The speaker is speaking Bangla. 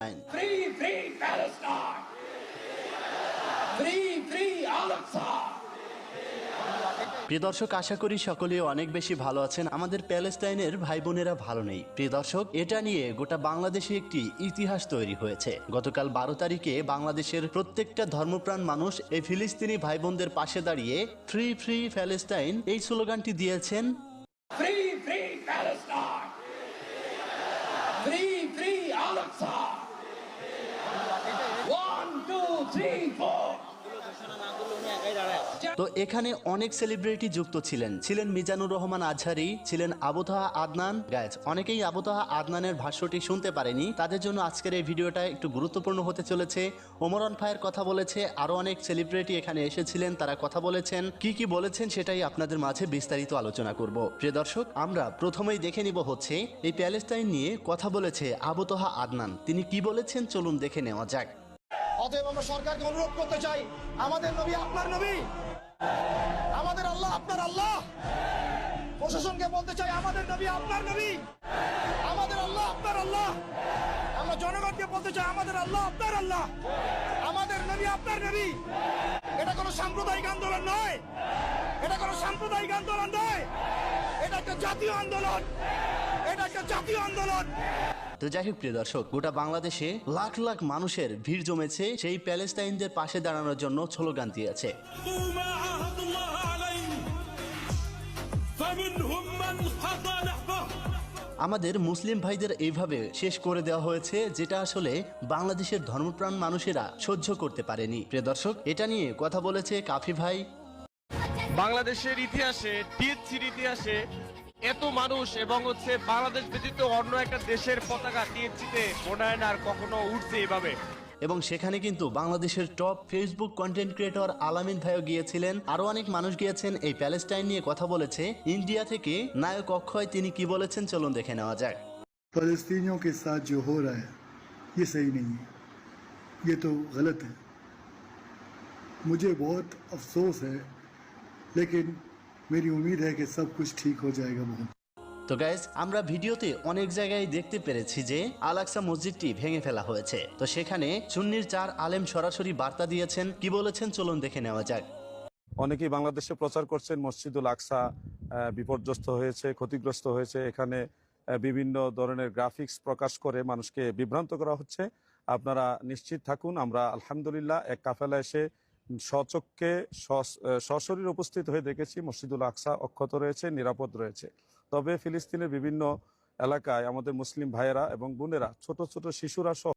Free, free Palestine! Free, free Al-Aqsa! প্রিয় দর্শক আশা করি সকলে অনেক বেশি ভালো আছেন আমাদের প্যালেস্টাইনের ভাই বোনেরা ভালো নেই প্রিয় দর্শক এটা নিয়ে গোটা বাংলাদেশে একটি ইতিহাস তৈরি হয়েছে গতকাল বারো তারিখে বাংলাদেশের প্রত্যেকটা ধর্মপ্রাণ মানুষ এই ফিলিস্তিনি ভাই বোনদের পাশে দাঁড়িয়ে ফ্রি ফ্রি প্যালেস্টাইন এই স্লোগানটি দিয়েছেন Palestine! Free, free Al-Aqsa! তো এখানে অনেক সেলিব্রিটি যুক্ত ছিলেন। ছিলেন মিজানুর রহমান আজহারি, ছিলেন আবুতাহা আদনান। গাইজ অনেকেই আবুতাহা আদনানের ভাষ্যটি শুনতে পারেনি। তাদের জন্য আজকের এই ভিডিওটা একটু গুরুত্বপূর্ণ হতে চলেছে। ওমরন ভাইয়ের কথা বলেছে, আরও অনেক সেলিব্রিটি এখানে এসেছিলেন, তারা কথা বলেছেন। কি কি বলেছেন সেটাই আপনাদের মাঝে বিস্তারিত আলোচনা করব। প্রিয় দর্শক, আমরা প্রথমেই দেখে নিব হচ্ছে, এই প্যালেস্টাইন নিয়ে কথা বলেছে আবুতহা আদনান। তিনি কি বলেছেন? চলুন দেখে নেওয়া যাক। অতএব আমরা সরকারকে অনুরোধ করতে চাই, আমাদের নবী আপনার নবী। আমাদের আল্লাহ আপনার আল্লাহ। প্রশাসনকে বলতে চাই, আমাদের নবী আপনার নবী। আমাদের আল্লাহ আপনার আল্লাহ। আমরা জনগণকে বলতে চাই, আমাদের আল্লাহ আপনার আল্লাহ। আমাদের নবী আপনার নবী। এটা কোনো সাম্প্রদায়িক আন্দোলন নয়। এটা কোনো সাম্প্রদায়িক আন্দোলন নয়। এটা একটা জাতীয় আন্দোলন। তো যাই হোক প্রিয় দর্শক গোটা বাংলাদেশে লাখ লাখ মানুষের ভিড় জমেছে সেই প্যালেস্টাইনদের পাশে দাঁড়ানোর জন্য স্লোগান দিয়েছে। আমাদের মুসলিম ভাইদের এইভাবে শেষ করে দেওয়া হয়েছে যেটা আসলে বাংলাদেশের ধর্মপ্রাণ মানুষেরা সহ্য করতে পারেনি। প্রিয় দর্শক এটা নিয়ে কথা বলেছে কাফি ভাই। বাংলাদেশের ইতিহাসে ইতিহাসে এত মানুষ এবং হচ্ছে বাংলাদেশ ব্যতীত অন্য একটা দেশের পতাকা টিএসসিতে মনে আর কখনো উঠছে এভাবে এবং সেখানে কিন্তু বাংলাদেশের টপ ফেসবুক কন্টেন্ট ক্রিয়েটর আলামিন ভাইও গিয়েছিলেন আরো অনেক মানুষ গিয়েছেন এই প্যালেস্টাইন নিয়ে কথা বলেছে ইন্ডিয়া থেকে নায়ক অক্ষয় তিনি কি বলেছেন চলুন দেখে নেওয়া যাক फ़लस्तीनियों के साथ जो हो रहा है ये सही नहीं है ये तो गलत है मुझे बहुत अफसोस है लेकिन मेरी उम्मीद है कि सब कुछ ठीक हो जाएगा बहुत তো গাইজ আমরা ভিডিওতে অনেক জায়গায় দেখতে পেরেছি যে আলাক্সা মসজিদটি ভেঙে ফেলা হয়েছে তো সেখানে সুন্নির চার আলেম সরাসরি বার্তা দিয়েছেন কি বলেছেন চলুন দেখে নেওয়া যাক অনেকেই বাংলাদেশে প্রচার করছেন মসজিদুল আকসা আহ, বিপর্যস্ত হয়েছে ক্ষতিগ্রস্ত হয়েছে এখানে আহ, বিভিন্ন ধরনের গ্রাফিক্স প্রকাশ করে মানুষকে বিভ্রান্ত করা হচ্ছে আপনারা নিশ্চিত থাকুন আমরা আলহামদুলিল্লাহ এক কাফেলা এসে স্বচক্ষে সশরীর উপস্থিত হয়ে দেখেছি মসজিদুল আকসা অক্ষত রয়েছে, নিরাপদ রয়েছে। তবে ফিলিস্তিনের বিভিন্ন এলাকায় আমাদের মুসলিম ভাইয়েরা এবং বোনেরা, ছোট ছোট শিশুরা সহ